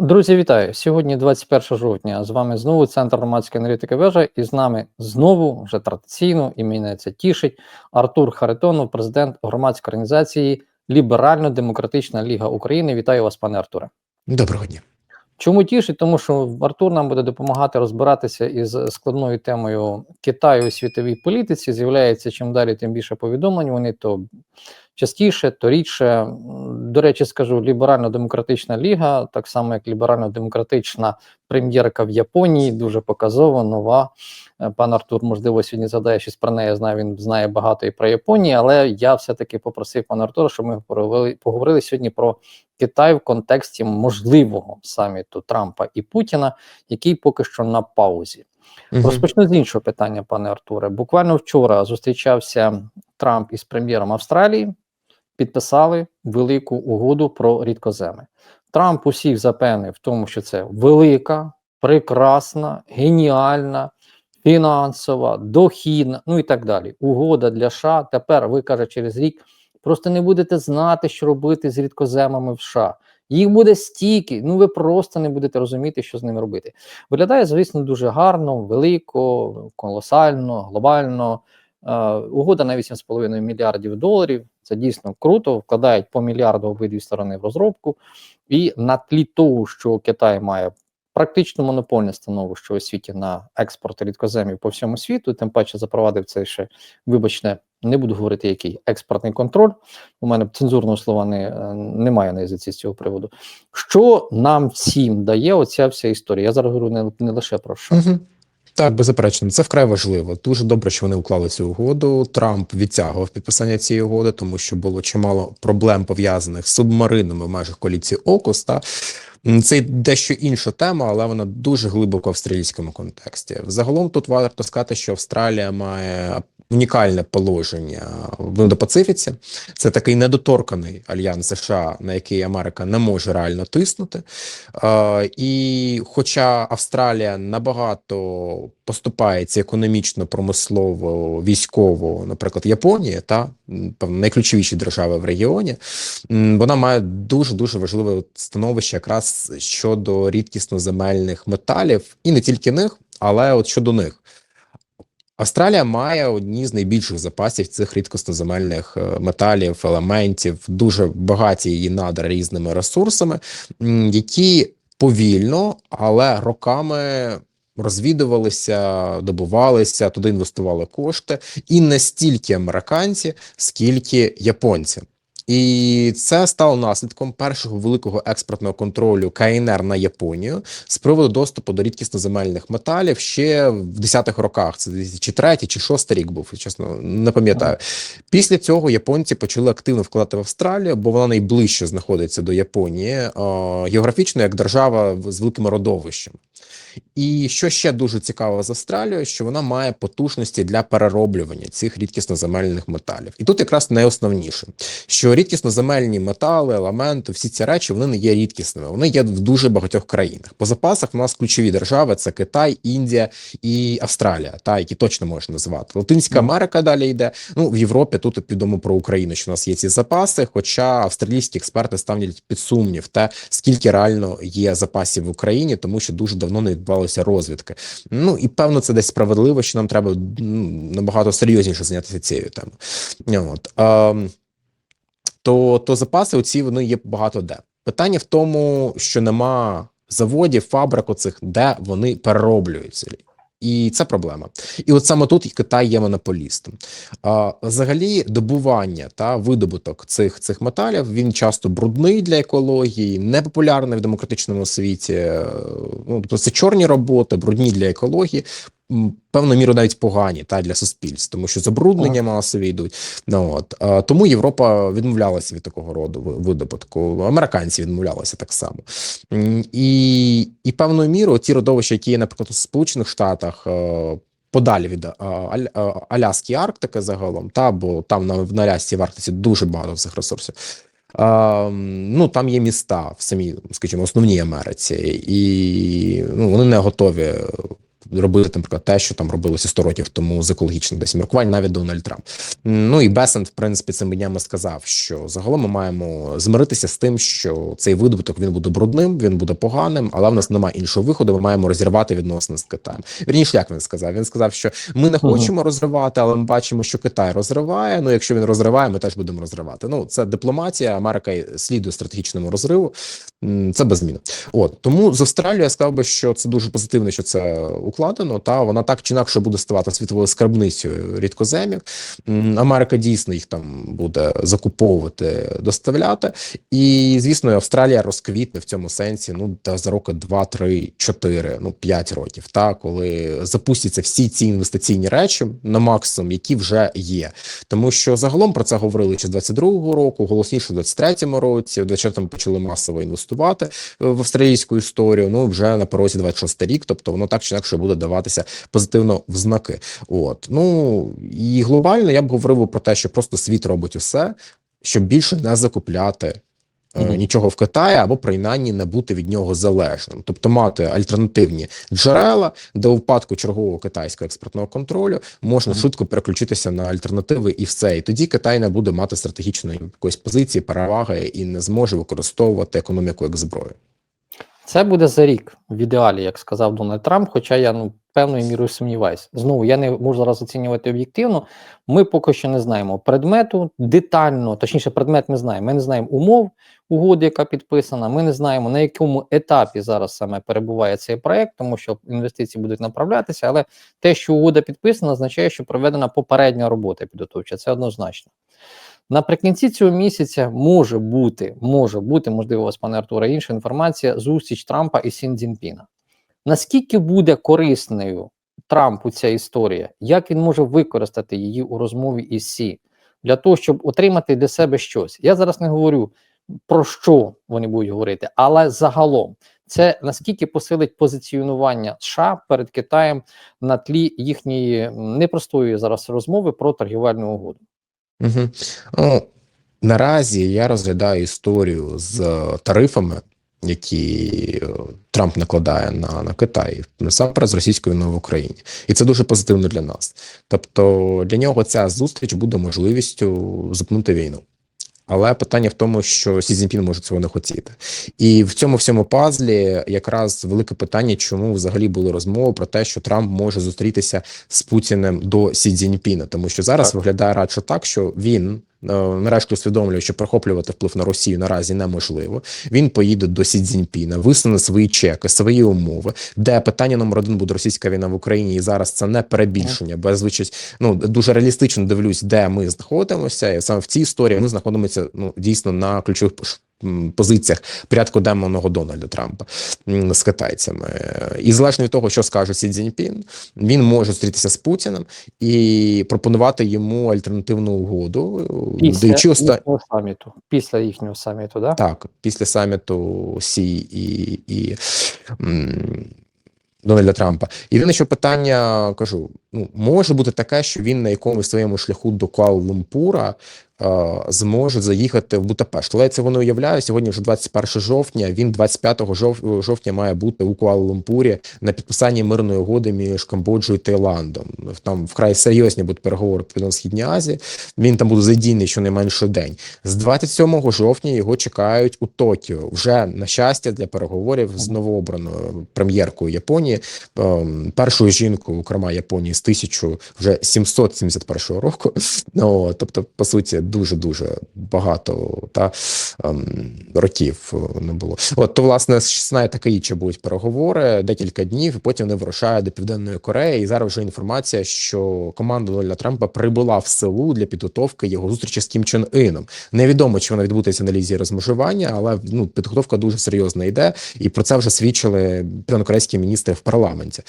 Друзі, вітаю! Сьогодні 21 жовтня. З вами знову Центр громадської аналітики вежа, і з нами знову вже традиційно і мене це тішить Артур Харитонов, президент громадської організації Ліберально-Демократична Ліга України. Вітаю вас, пане Артуре. Доброго дня. Чому тішить? Тому що Артур нам буде допомагати розбиратися із складною темою Китаю у світовій політиці. З'являється чим далі, тим більше повідомлень. Вони то частіше, то рідше. До речі, скажу ліберально-демократична ліга, так само як ліберально-демократична прем'єрка в Японії, дуже показово, нова. Е, Пан Артур, можливо, сьогодні задає щось про неї. Знаю, він знає багато і про Японію, але я все-таки попросив пана Артура, щоб ми поговорили, поговорили сьогодні про Китай в контексті можливого саміту Трампа і Путіна, який поки що на паузі. Мгм. Розпочну з іншого питання, пане Артуре. Буквально вчора зустрічався Трамп із прем'єром Австралії, підписали велику угоду про рідкоземи. Трамп усіх запевнив в тому, що це велика, прекрасна, геніальна, фінансова, дохідна, ну і так далі. Угода для США. Тепер ви каже, через рік просто не будете знати, що робити з рідкоземами в США. Їх буде стільки, ну ви просто не будете розуміти, що з ними робити. Виглядає, звісно, дуже гарно, велико, колосально, глобально. Е, угода на 8,5 мільярдів доларів. Це дійсно круто. Вкладають по мільярду обидві сторони в розробку. І на тлі того, що Китай має практично монопольне становище у світі на експорт рідкоземів по всьому світу, тим паче запровадив це ще, вибачте, не буду говорити, який експортний контроль. У мене цензурного слова не, е, немає на язиці з цього приводу. Що нам всім дає оця вся історія? Я зараз говорю не, не лише про що. Так, беззаперечно, це вкрай важливо. Дуже добре, що вони уклали цю угоду. Трамп відтягував підписання цієї угоди, тому що було чимало проблем пов'язаних з субмаринами в межах коаліції ОКУС. Та це дещо інша тема, але вона дуже глибоко в австралійському контексті. Загалом тут варто сказати, що Австралія має унікальне положення в Індопацифіці. Це такий недоторканий альянс США, на який Америка не може реально тиснути. Е, і хоча Австралія набагато поступається економічно, промислово, військово, наприклад, Японія, та найключовіші держави в регіоні, вона має дуже дуже важливе становище якраз щодо рідкісно-земельних металів, і не тільки них, але от щодо них. Австралія має одні з найбільших запасів цих рідкосноземельних е, металів, елементів, дуже багаті її надра різними ресурсами, які повільно, але роками розвідувалися, добувалися, туди інвестували кошти, і не стільки американці, скільки японці. І це стало наслідком першого великого експортного контролю КНР на Японію з приводу доступу до рідкісноземельних металів ще в 10-х роках. Це чи третій, чи шостий рік був, чесно, не пам'ятаю. Після цього японці почали активно вкладати в Австралію, бо вона найближче знаходиться до Японії е, географічно як держава з великими родовищами. І що ще дуже цікаво з Австралією, що вона має потужності для перероблювання цих рідкісноземельних металів. І тут якраз найосновніше, що рідкісноземельні метали, елементи, всі ці речі вони не є рідкісними. Вони є в дуже багатьох країнах. По запасах у нас ключові держави: це Китай, Індія і Австралія, та які точно можна назвати. Латинська Америка далі йде. Ну в Європі тут відомо про Україну, що у нас є ці запаси. Хоча австралійські експерти ставлять під сумнів те, скільки реально є запасів в Україні, тому що дуже давно не відбувалося розвідки. Ну і певно, це десь справедливо, що нам треба ну, набагато серйозніше зайнятися цією темою. От. То, то запаси оці вони є багато де. Питання в тому, що нема заводів, фабрик оцих, де вони перероблюються. І це проблема. І от саме тут Китай є монополістом. А, взагалі, добування та видобуток цих цих металів він часто брудний для екології, непопулярний в демократичному світі. Ну, тобто це чорні роботи, брудні для екології. Певною мірою навіть погані та для суспільств, тому що забруднення масові йдуть. Ну от а, тому Європа відмовлялася від такого роду видобутку. Американці відмовлялися так само. І, і певною мірою ті родовища, які є, наприклад, у Сполучених Штатах. е, Подалі від Аль- а, Аляски і Арктики загалом, та бо там на, на Алясці в Арктиці дуже багато цих ресурсів. А, ну там є міста в самій, скажімо, основній Америці, і ну вони не готові робити, наприклад, те, що там робилося 100 років тому з екологічних десь міркувань, навіть Дональд Трамп. Ну і Бесент, в принципі, цими днями сказав, що загалом ми маємо змиритися з тим, що цей видобуток він буде брудним, він буде поганим, але в нас немає іншого виходу. Ми маємо розірвати відносини з Китаєм. Вірніше, як він сказав? Він сказав, що ми не хочемо розривати, але ми бачимо, що Китай розриває. Ну, якщо він розриває, ми теж будемо розривати. Ну, це дипломатія. Америка слідує стратегічному розриву. Це без змін. От тому з Австралією я сказав би, що це дуже позитивно, що це укладено. Та вона так чи інакше буде ставати світовою скарбницею рідкоземів. Америка дійсно їх там буде закуповувати, доставляти. І звісно, Австралія розквітне в цьому сенсі. Ну та за роки 2, 3, 4, ну 5 років. Та коли запустяться всі ці інвестиційні речі на максимум, які вже є. Тому що загалом про це говорили ще з 22-го року, голосніше в 23-му році, в 24-му почали масово інвестувати е, в австралійську історію. Ну вже на порозі 26 рік, тобто воно так чи інакше буде даватися позитивно в знаки. От ну і глобально я б говорив про те, що просто світ робить усе, щоб більше не закупляти. е, Мгм. Нічого в Китаї або принаймні не бути від нього залежним, тобто мати альтернативні джерела, де у випадку чергового китайського експортного контролю можна Мгм. швидко переключитися на альтернативи, і все. І тоді Китай не буде мати стратегічної якоїсь позиції, переваги і не зможе використовувати економіку як зброю. Це буде за рік в ідеалі, як сказав Дональд Трамп. Хоча я ну певною мірою сумніваюся. Знову я не можу зараз оцінювати об'єктивно. Ми поки що не знаємо предмету детально, точніше, предмет ми знаємо. Ми не знаємо умов угоди, яка підписана. Ми не знаємо на якому етапі зараз саме перебуває цей проект, тому що інвестиції будуть направлятися. Але те, що угода підписана, означає, що проведена попередня робота підготовча. Це однозначно. Наприкінці цього місяця може бути, може бути, можливо, у вас, пане Артуре, інша інформація, зустріч Трампа і Сін Цзіньпіна. Наскільки буде корисною Трампу ця історія? Як він може використати її у розмові із Сі для того, щоб отримати для себе щось? Я зараз не говорю про що вони будуть говорити, але загалом це наскільки посилить позиціонування США перед Китаєм на тлі їхньої непростої зараз розмови про торгівельну угоду. Угу. Ну, наразі я розглядаю історію з е, тарифами, які е, Трамп накладає на, на Китай, насамперед з російською війною в Україні, і це дуже позитивно для нас. Тобто для нього ця зустріч буде можливістю зупинити війну. Але питання в тому, що Сі Цзіньпін може цього не хотіти, і в цьому всьому пазлі якраз велике питання, чому взагалі були розмови про те, що Трамп може зустрітися з Путіним до Сі Цзіньпіна, тому що зараз Так. виглядає радше так, що він. Е, Нарешті усвідомлює, що прихоплювати вплив на Росію наразі неможливо. Він поїде до Сі Цзіньпіна, висуне свої чеки, свої умови, де питання номер один буде російська війна в Україні, і зараз це не перебільшення, бо я звичай ну дуже реалістично дивлюсь, де ми знаходимося, і саме в цій історії ми знаходимося ну дійсно на ключових позиціях порядку денного Дональда Трампа з китайцями. І залежно від того, що скаже Сі Цзіньпін, він може зустрітися з Путіним і пропонувати йому альтернативну угоду, Після даючи оста... їхнього саміту. Після їхнього саміту, да? так, після саміту Сі і, і м, Дональда Трампа. Єдине, що питання кажу: ну може бути таке, що він на якомусь своєму шляху до Куала-Лумпура е, зможе заїхати в Будапешт. Але я це воно уявляю. Сьогодні вже 21 жовтня. Він 25 жов- жовтня має бути у Куала-Лумпурі на підписанні мирної угоди між Камбоджою і Таїландом. Там вкрай серйозні будуть переговори по Південно-Східній Азії. Він там буде задійний щонайменше день. З 27 жовтня його чекають у Токіо. Вже на щастя для переговорів з новообраною прем'єркою Японії, ем, першою жінкою керма Японії з 1771 року. Ну, тобто, по суті, дуже дуже багато та ем, років не було. От то власне з 16 Такаїча будуть переговори декілька днів. і Потім вони вирушають до південної Кореї. І зараз вже інформація, що команда Дональда Трампа прибула в селу для підготовки його зустрічі з Кім Чен Іном. Невідомо, чи вона відбудеться на лізі розмежування, але ну підготовка дуже серйозна йде, і про це вже свідчили південнокорейські міністри в парламенті.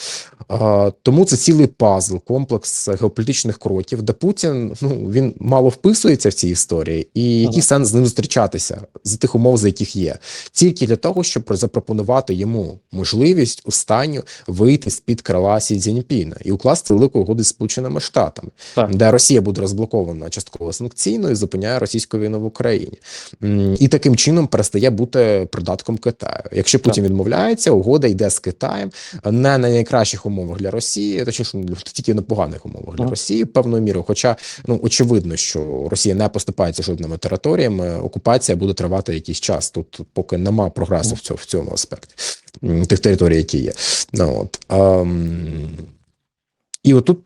А, тому це цілий пазл, комплекс геополітичних кроків, де Путін ну він мало вписується в цій історії, і який сенс з ним зустрічатися за тих умов, за яких є, тільки для того, щоб запропонувати йому можливість останню вийти з під крила Сі Цзіньпіна і укласти велику угоду з Сполученими Штатами, Так. де Росія буде розблокована частково санкційно і зупиняє російську війну в Україні, і таким чином перестає бути придатком Китаю. Якщо Путін відмовляється, угода йде з Китаєм не на найкращих умовах для Росії, точніше ну, тільки на поганих умовах для Мгм. Росії певною мірою. Хоча ну очевидно, що Росія не поступається жодними територіями, окупація буде тривати якийсь час. Тут поки нема прогресу в цьому в цьому аспекті тих територій, які є. Ну, от, ем, і отут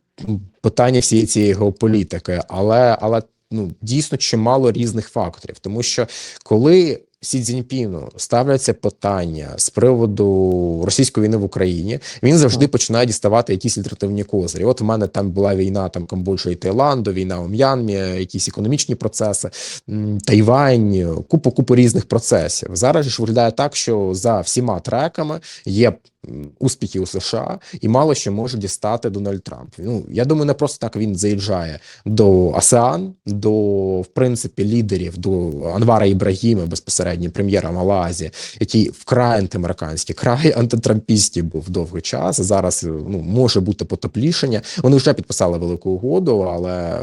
питання всієї цієї геополітики, але але ну дійсно чимало різних факторів, тому що коли Сі Цзіньпіну ставляться питання з приводу російської війни в Україні, він завжди починає діставати якісь альтернативні козирі. От в мене там була війна там Камбоджа і Таїланду, війна у М'янмі, якісь економічні процеси, Тайвань, купу купу різних процесів. Зараз ж виглядає так, що за всіма треками є успіхи у США, і мало що може дістати Дональд Трамп. Ну я думаю, не просто так він заїжджає до АСЕАН, до в принципі лідерів, до Анвара Ібрагіма, безпосередньо прем'єра Малайзії, який вкрай антиамериканський, край антитрампістів був довгий час. Зараз ну може бути потоплішення. Вони вже підписали велику угоду, але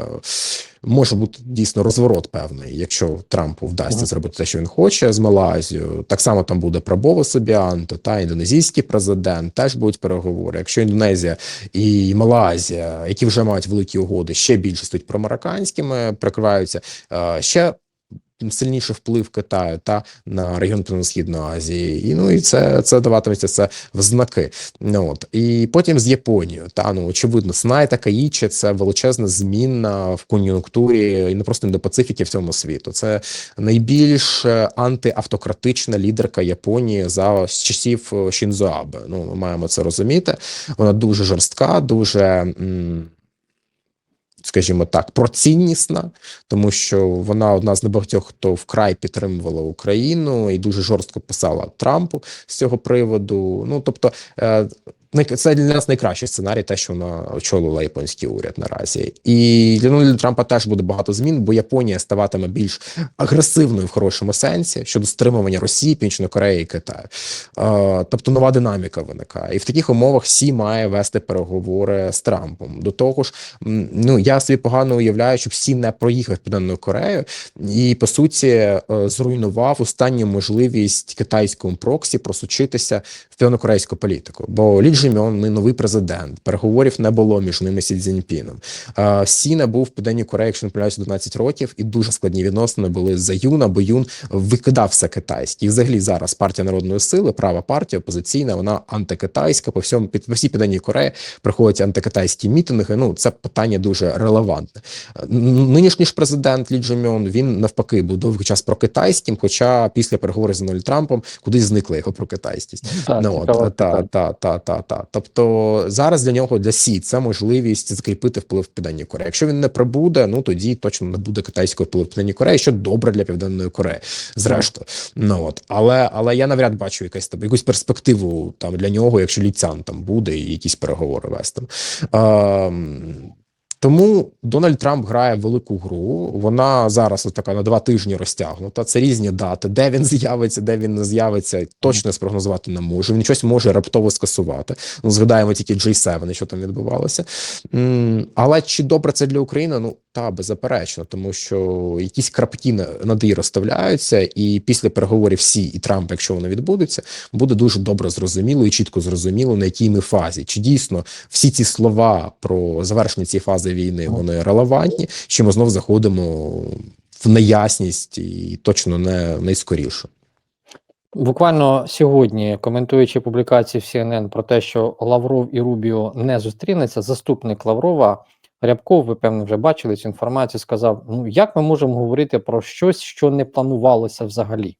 може бути дійсно розворот певний, якщо Трампу вдасться Ага. зробити те, що він хоче з Малайзією. Так само там буде Прабово Собіанто та індонезійський президент. Теж будуть переговори. Якщо Індонезія і Малайзія, які вже мають великі угоди, ще більше стають промарокканськими, прикриваються е, Сильніший вплив Китаю та на регіон Південно-Східної Азії, і ну і це це даватиметься це в знаки. Ну, от і потім з Японією. Та ну очевидно, Снай та Каїчі це величезна зміна в кон'юнктурі і не просто індопацифіки в цьому світу. Це найбільш е, антиавтократична лідерка Японії за часів е, Шінзо Абе. Ну ми маємо це розуміти. Вона дуже жорстка, дуже. м, Скажімо так, проціннісна, тому що вона одна з небагатьох, хто вкрай підтримувала Україну і дуже жорстко писала Трампу з цього приводу. Ну тобто, е, це для нас найкращий сценарій, те, що вона очолила японський уряд наразі, і для Дональда Трампа теж буде багато змін, бо Японія ставатиме більш агресивною в хорошому сенсі щодо стримування Росії, Північної Кореї і Китаю. Тобто нова динаміка виникає, і в таких умовах Сі має вести переговори з Трампом. До того ж, ну я собі погано уявляю, щоб Сі не проїхав Південною Кореєю і по суті е, зруйнував останню можливість китайському проксі просучитися в південнокорейську політику. Бо Лі Джимьон, не новий президент, переговорів не було між ними Сі Цзіньпіном. Е, Сі був в Південній Кореї, якщо не помиляюся, 12 років, і дуже складні відносини були за Юна, бо Юн викидав все китайське. І взагалі зараз партія народної сили, права партія, опозиційна, вона антикитайська. По всьому під по всій Південній Кореї приходять антикитайські мітинги. Ну це питання дуже релевантне. Е, Нинішній ж президент Лі Джемьон, він навпаки був довгий час прокитайським, хоча після переговорів з Дональдом Трампом кудись зникла його прокитайськість. Ну, та, питання. та, та, та, та. Тобто зараз для нього для Сі це можливість закріпити вплив в Південній Кореї. Якщо він не прибуде, ну тоді точно не буде китайського впливу в Південній Кореї, що добре для Південної Кореї. Зрештою, ну от але але я навряд бачу якась там якусь перспективу там для нього, якщо ліцян там буде і якісь переговори вести. Ем, тому Дональд Трамп грає велику гру. Вона зараз така на два тижні розтягнута. Це різні дати, де він з'явиться, де він не з'явиться. Точно спрогнозувати не можу. Він щось може раптово скасувати. Ну згадаємо тільки J7, що там відбувалося. Але чи добре це для України? Ну та беззаперечно, тому що якісь крапки на- над «і» розставляються, і після переговорів Сі і Трампа, якщо вони відбудуться, буде дуже добре зрозуміло і чітко зрозуміло, на якій ми фазі. Чи дійсно всі ці слова про завершення цієї фази війни вони релевантні, чи ми знов заходимо в неясність і точно не найскоріше. Буквально сьогодні, коментуючи публікації в CNN про те, що Лавров і Рубіо не зустрінеться, заступник Лаврова Рябков, ви певно вже бачили цю інформацію, сказав: ну як ми можемо говорити про щось, що не планувалося взагалі?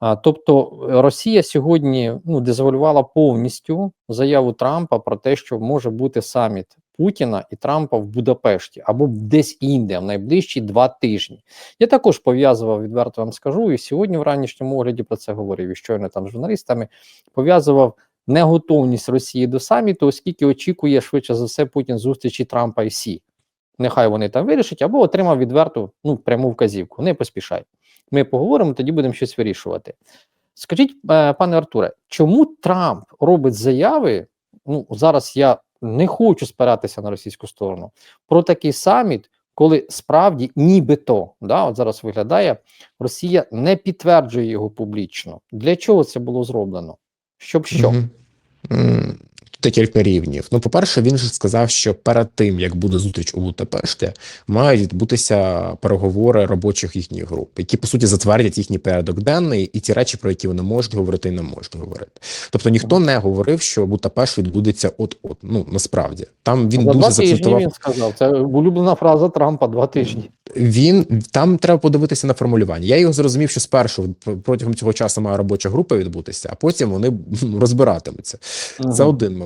А, тобто Росія сьогодні ну, дезвалювала повністю заяву Трампа про те, що може бути саміт Путіна і Трампа в Будапешті або десь інде в найближчі два тижні. Я також пов'язував, відверто вам скажу, і сьогодні в ранішньому огляді про це говорив, і щойно там з журналістами пов'язував неготовність Росії до саміту, оскільки очікує швидше за все Путін зустрічі Трампа і Сі. нехай вони там вирішать, або отримав відверту ну, пряму вказівку. Не поспішай. Ми поговоримо, тоді будемо щось вирішувати. Скажіть, е, пане Артуре, чому Трамп робить заяви? Ну, зараз я не хочу спиратися на російську сторону про такий саміт, коли справді нібито да, от зараз виглядає, Росія не підтверджує його публічно. Для чого це було зроблено? Щоб що? Мгм. М, Декілька рівнів. Ну, по-перше, він же сказав, що перед тим як буде зустріч у Будапешті, мають відбутися переговори робочих їхніх груп, які по суті затвердять їхній порядок денний і ті речі, про які вони можуть говорити і не можуть говорити. Тобто ніхто не говорив, що Будапешт відбудеться от-от. Ну насправді там він За дуже закцентував. він сказав. Це улюблена фраза Трампа два тижні. Він там треба подивитися на формулювання. Я його зрозумів, що спершу протягом цього часу має робоча група відбутися, а потім вони розбиратимуться. Це один момент.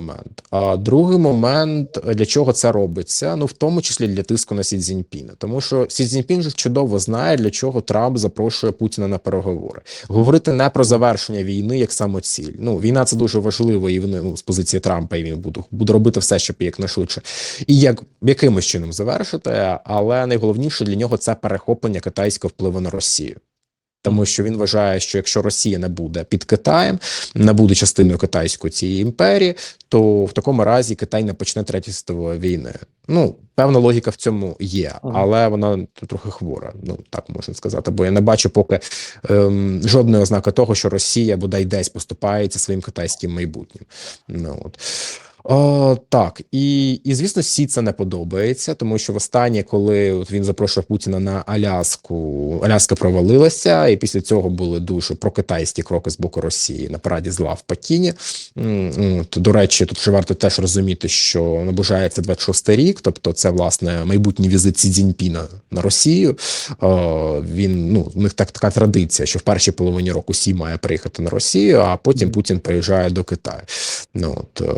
А другий момент, для чого це робиться? Ну в тому числі для тиску на Сі Цзіньпіна. Тому що Сі Цзіньпін же чудово знає, для чого Трамп запрошує Путіна на переговори. Говорити не про завершення війни як самоціль. Ну війна це дуже важливо, і вони ну, з позиції Трампа і він буде, буде робити все, щоб якнайшвидше і як якимось чином завершити. Але найголовніше для нього це перехоплення китайського впливу на Росію. Тому що він вважає, що якщо Росія не буде під Китаєм, не буде частиною китайської цієї імперії, то в такому разі Китай не почне третьої світової війни. Ну певна логіка в цьому є, але вона трохи хвора. Ну так можна сказати. Бо я не бачу поки ем, жодної ознаки того, що Росія бодай десь поступається своїм китайським майбутнім. Ну от. О, так, і, і звісно, Сі це не подобається, тому що востаннє, коли от він запрошував Путіна на Аляску, Аляска провалилася, і після цього були дуже прокитайські кроки з боку Росії на параді зла в Пекіні. До речі, тут ще варто теж розуміти, що наближається 26-й рік, тобто це власне майбутній візит Сі Цзіньпіна на Росію. О, він ну в них так така традиція, що в першій половині року Сі має приїхати на Росію, а потім Путін приїжджає до Китаю. Ну от е,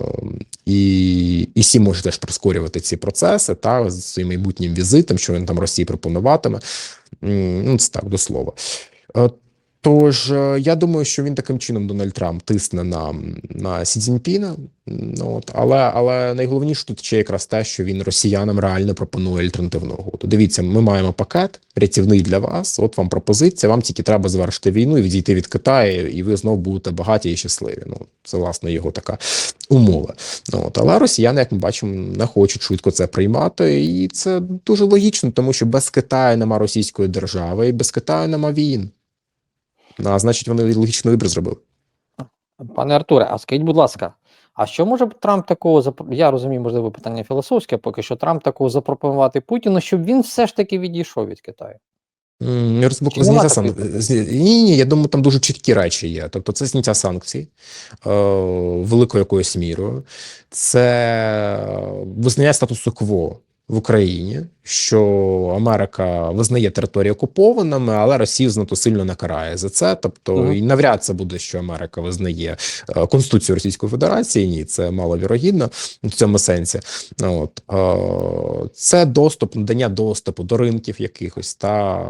і, і всі можуть теж прискорювати ці процеси та з своїм майбутнім візитом, що він там Росії пропонуватиме. Ну, це так до слова. Тож е, я думаю, що він таким чином Дональд Трамп тисне на, на Сі Цзіньпіна. Ну от але але найголовніше тут ще якраз те, що він росіянам реально пропонує альтернативну угоду. Дивіться, ми маємо пакет рятівний для вас. От вам пропозиція. Вам тільки треба завершити війну і відійти від Китаю, і ви знову будете багаті і щасливі. Ну це власне його така умова. Ну от але росіяни, як ми бачимо, не хочуть швидко це приймати, і це дуже логічно, тому що без Китаю нема російської держави, і без Китаю нема війн. Ну, А значить, вони логічний вибір зробили. Пане Артуре, а скажіть, будь ласка, а що може Трамп такого Я розумію, можливо, питання філософське, поки що Трамп такого запропонувати Путіну, щоб він все ж таки відійшов від Китаю. Зняття сан... Ні, ні, я думаю, там дуже чіткі речі є. Тобто, це зняття санкцій е, великою якоюсь мірою, це визнання статусу кво в Україні, що Америка визнає території окупованими, але Росію знато сильно накарає за це. Тобто, Мгм. і навряд це буде, що Америка визнає е, Конституцію Російської Федерації. Ні, це маловірогідно в цьому сенсі. От е, це доступ, надання доступу до ринків якихось та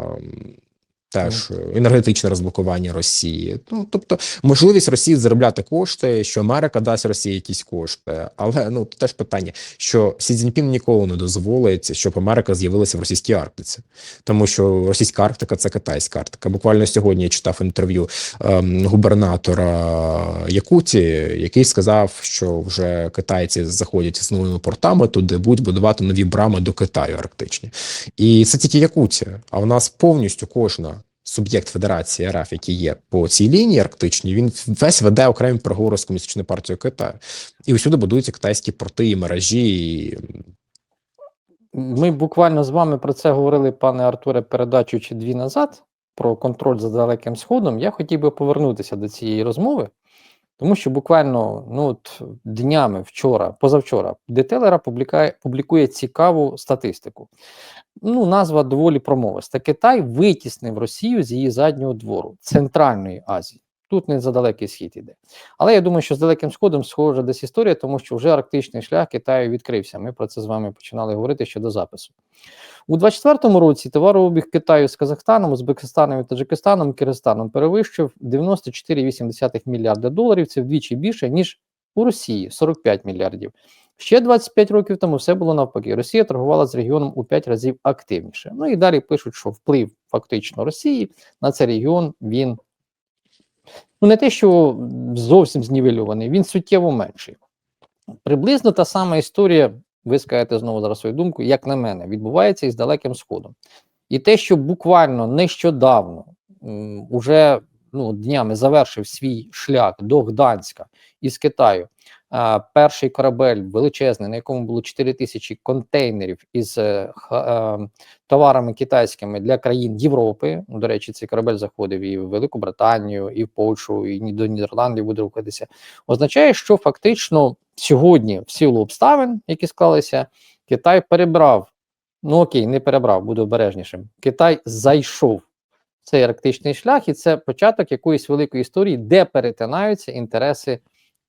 теж енергетичне розблокування Росії. Ну тобто, можливість Росії заробляти кошти, що Америка дасть Росії якісь кошти, але ну теж питання, що Сі Цзіньпін ніколи не дозволить, щоб Америка з'явилася в російській Арктиці, тому що російська Арктика це китайська Арктика. Буквально сьогодні я читав інтерв'ю ем, губернатора Якутії, який сказав, що вже китайці заходять з новими портами туди, будуть будувати нові брами до Китаю арктичні, і це тільки Якутія. А в нас повністю кожна. Суб'єкт Федерації РФ, який є по цій лінії арктичній, він весь веде окремі переговори з комуністичною партією Китаю, і усюди будуються китайські порти і мережі. І... Ми буквально з вами про це говорили, пане Артуре, передачу чи дві назад про контроль за Далеким Сходом. Я хотів би повернутися до цієї розмови, тому що буквально ну, от, днями вчора, позавчора, Детелера публікує, цікаву статистику. Ну, назва доволі промовиста. Китай витіснив Росію з її заднього двору Центральної Азії. Тут не за далекий схід іде. Але я думаю, що з далеким сходом схожа десь історія, тому що вже арктичний шлях Китаю відкрився. Ми про це з вами починали говорити ще до запису. У 2024 році товарообіг Китаю з Казахстаном, Узбекистаном і Таджикистаном Киргизстаном перевищив 94,8 мільярда доларів. Це вдвічі більше, ніж у Росії 45 мільярдів. Ще 25 років тому все було навпаки. Росія торгувала з регіоном у 5 разів активніше. Ну і далі пишуть, що вплив фактично Росії на цей регіон він ну не те, що зовсім знівельований, він суттєво менший. Приблизно та сама історія, ви скажете знову зараз свою думку, як на мене, відбувається із Далеким Сходом. І те, що буквально нещодавно м, уже ну, днями завершив свій шлях до Гданська із Китаю. Перший корабель величезний, на якому було 4 тисячі контейнерів із е, е, товарами китайськими для країн Європи. Ну, До речі, цей корабель заходив і в Велику Британію, і в Польщу, і до Нідерландів буде рухатися. Означає, що фактично сьогодні, в силу обставин, які склалися, Китай перебрав. Ну окей, не перебрав, буду обережнішим. Китай зайшов в цей арктичний шлях, і це початок якоїсь великої історії, де перетинаються інтереси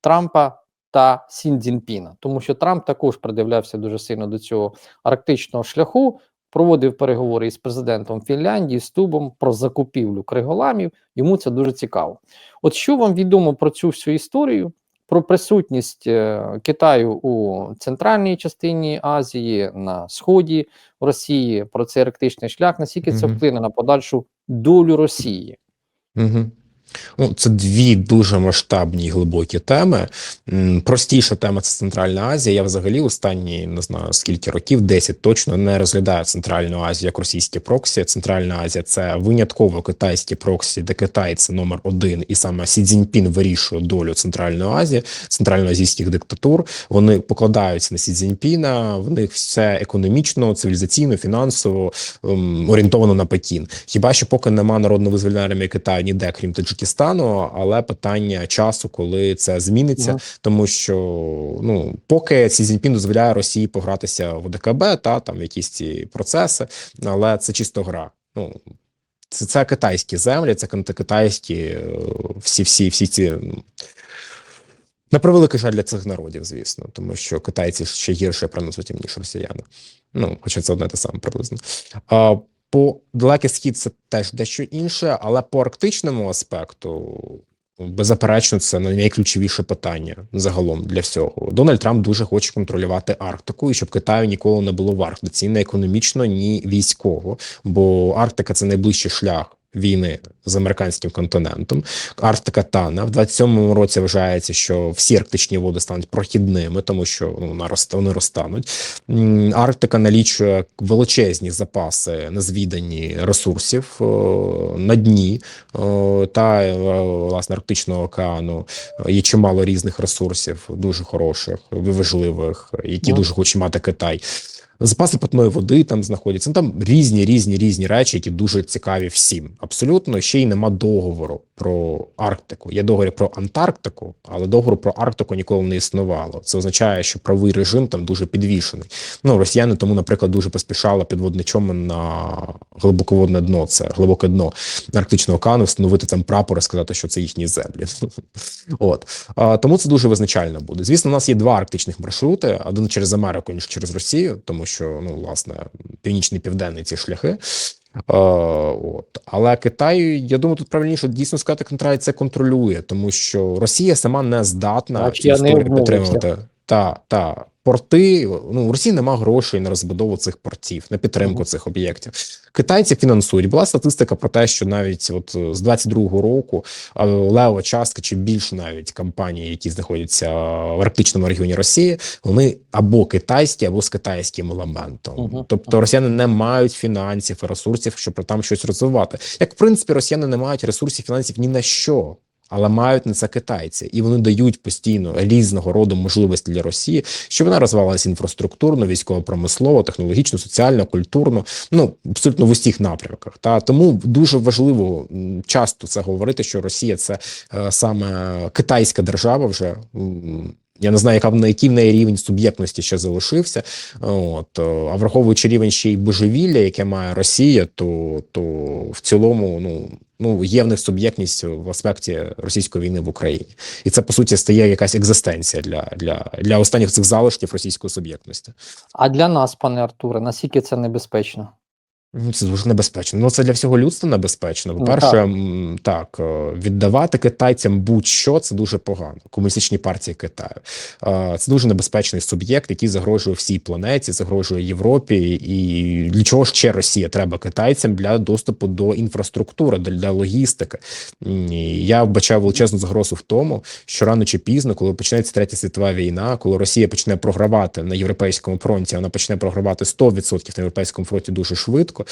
Трампа та Сін Цзіньпіна. Тому що Трамп також придивлявся дуже сильно до цього арктичного шляху, проводив переговори із президентом Фінляндії, з Тубом про закупівлю криголамів. Йому це дуже цікаво. От що вам відомо про цю всю історію? Про присутність е, Китаю у центральній частині Азії, на сході Росії, про цей арктичний шлях, наскільки це вплине на подальшу долю Росії? Угу. Ну, це дві дуже масштабні глибокі теми. Простіша тема це Центральна Азія. Я взагалі останні не знаю скільки років, 10 точно не розглядаю Центральну Азію як російські проксі. Центральна Азія це винятково китайські проксі, де Китай це номер один, і саме Сі Цзіньпін вирішує долю Центральної Азії, центральноазійських диктатур. Вони покладаються на Сі Цзіньпіна, в них все економічно, цивілізаційно, фінансово ем, орієнтовано на Пекін. Хіба що поки нема народно-визвольної армії Китаю ніде, крім Таджикистану, але питання часу, коли це зміниться, Мгм. тому що ну поки Сі Цзіньпін дозволяє Росії погратися в ОДКБ, та там якісь ці процеси, але це чисто гра. Ну це, це китайські землі, це китайські е, всі, всі, всі ці. На превеликий жаль для цих народів, звісно, тому що китайці ще гірше проносять їм, ніж росіяни. Ну, хоча це одне те саме приблизно. А, по далекий схід це теж дещо інше, але по арктичному аспекту, беззаперечно, це ну, найключовіше питання загалом для всього. Дональд Трамп дуже хоче контролювати Арктику, і щоб Китаю ніколи не було в Арктиці, ні економічно, ні військово. Бо Арктика це найближчий шлях. Війни з американським континентом Арктика тане в 27-му році вважається, що всі арктичні води стануть прохідними, тому що ну вони розтануть. Арктика налічує величезні запаси незвідані ресурсів е, на дні е, та е, власне Арктичного океану. Є чимало різних ресурсів, дуже хороших, важливих, які Ну. дуже хоче мати Китай. Запаси питної води там знаходяться. Ну, там різні, різні, різні речі, які дуже цікаві всім. Абсолютно ще й нема договору про Арктику. Є договір про Антарктику, але договору про Арктику ніколи не існувало. Це означає, що правий режим там дуже підвішений. Ну, росіяни тому, наприклад, дуже поспішали підводний човен на глибоководне дно. Це глибоке дно Арктичного океану, встановити там прапор і сказати, що це їхні землі. От тому це дуже визначально буде. Звісно, у нас є два арктичних маршрути: один через Америку, інший через Росію, тому що ну власне північний південний ці шляхи. Е, от. Але Китай, я думаю, тут правильніше дійсно сказати, Китай це контролює, тому що Росія сама не здатна так, цю я не історію підтримувати. Та, та порти. Ну у Росії нема грошей на розбудову цих портів, на підтримку Мгм. цих об'єктів. Китайці фінансують. Була статистика про те, що навіть от е, з 22-го року а, лева частка чи більше навіть компаній, які знаходяться в арктичному регіоні Росії, вони або китайські, або з китайським елементом. Мгм. Тобто росіяни не мають фінансів і ресурсів, щоб там щось розвивати. Як в принципі, росіяни не мають ресурсів фінансів ні на що. Але мають на це китайці, і вони дають постійно різного роду можливості для Росії, щоб вона розвивалася інфраструктурно, військово-промислово, технологічно, соціально, культурно, ну абсолютно в усіх напрямках. Та тому дуже важливо часто це говорити, що Росія це е, саме китайська держава вже. Я не знаю, яка на який в неї рівень суб'єктності ще залишився. От е, а враховуючи рівень ще й божевілля, яке має Росія, то, то в цілому ну. Ну, є в них суб'єктність в аспекті російської війни в Україні, і це по суті стає якась екзистенція для, для, для останніх цих залишків російської суб'єктності. А для нас, пане Артуре, наскільки це небезпечно? Ну, Це дуже небезпечно. Ну це для всього людства небезпечно. Ну, По-перше, так. так е, віддавати китайцям будь-що це дуже погано. Комуністичні партії Китаю Е, це дуже небезпечний суб'єкт, який загрожує всій планеті, загрожує Європі. І для чого ще Росія треба китайцям для доступу до інфраструктури, для, для логістики. Я вбачаю величезну загрозу в тому, що рано чи пізно, коли почнеться третя світова війна, коли Росія почне програвати на європейському фронті, вона почне програвати 100% на європейському фронті дуже швидко.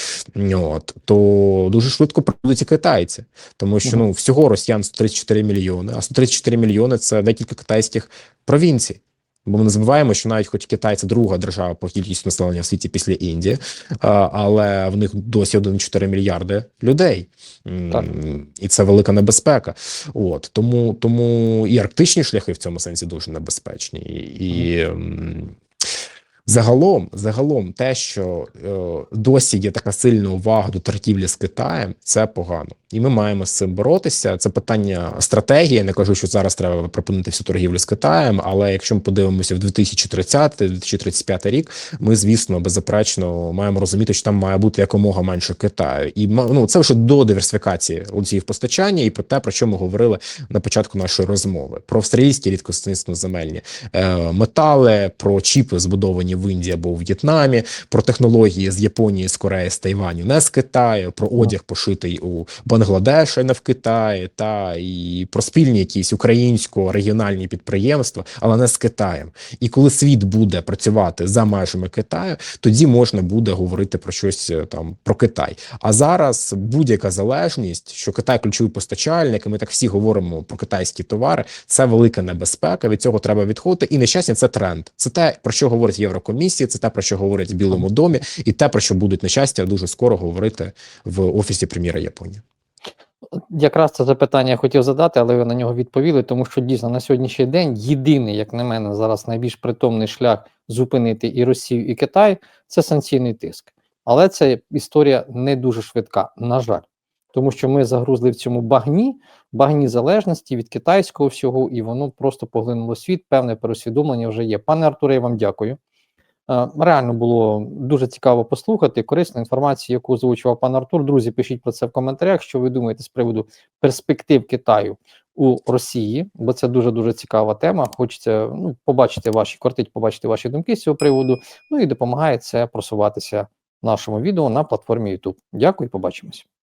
От то дуже швидко прийдуть і китайці, тому що ну всього росіян 134 мільйони, а 134 мільйони це декілька китайських провінцій. Бо ми не забуваємо, що навіть хоч Китай це друга держава по кількості населення в світі після Індії, але в них досі 1,4 мільярди людей, Так. і це велика небезпека. От тому, тому і арктичні шляхи в цьому сенсі дуже небезпечні, і, м, Загалом, загалом, те, що е, досі є така сильна увага до торгівлі з Китаєм, це погано, і ми маємо з цим боротися. Це питання стратегії. Я не кажу, що зараз треба припинити всю торгівлю з Китаєм. Але якщо ми подивимося в 2030-2035 рік, ми звісно беззаперечно маємо розуміти, що там має бути якомога менше Китаю, і ну це вже до диверсифікації ланцюгів постачання, і про те, про що ми говорили на початку нашої розмови: про австралійські рідкоснистно-земельні е, метали, про чіпи, збудовані в Індії або в В'єтнамі, про технології з Японії, з Кореї, з Тайваню, не з Китаю, про одяг пошитий у Бангладеш, а не в Китаї, та і про спільні якісь українсько-регіональні підприємства, але не з Китаєм. І коли світ буде працювати за межами Китаю, тоді можна буде говорити про щось е, там про Китай. А зараз будь-яка залежність, що Китай ключовий постачальник, і ми так всі говоримо про китайські товари. Це велика небезпека. Від цього треба відходити. І нещастя це тренд. Це те, про що говорить Єврокомісія, це те, про що говорять в Білому домі, і те, про що будуть нещастя дуже скоро говорити в офісі прем'єра Японії. Якраз це запитання я хотів задати, але ви на нього відповіли, тому що дійсно на сьогоднішній день єдиний, як на мене, зараз найбільш притомний шлях зупинити і Росію, і Китай це санкційний тиск. Але це історія не дуже швидка, на жаль, тому що ми загрузли в цьому багні, багні залежності від китайського всього, і воно просто поглинуло світ. Певне переусвідомлення вже є. Пане Артуре, я вам дякую. Е, Реально було дуже цікаво послухати корисну інформацію, яку озвучував пан Артур. Друзі, пишіть про це в коментарях, що ви думаєте з приводу перспектив Китаю у Росії, бо це дуже дуже цікава тема. Хочеться ну, побачити ваші кортить, побачити ваші думки з цього приводу. Ну і допомагає це просуватися нашому відео на платформі YouTube. Дякую, побачимось.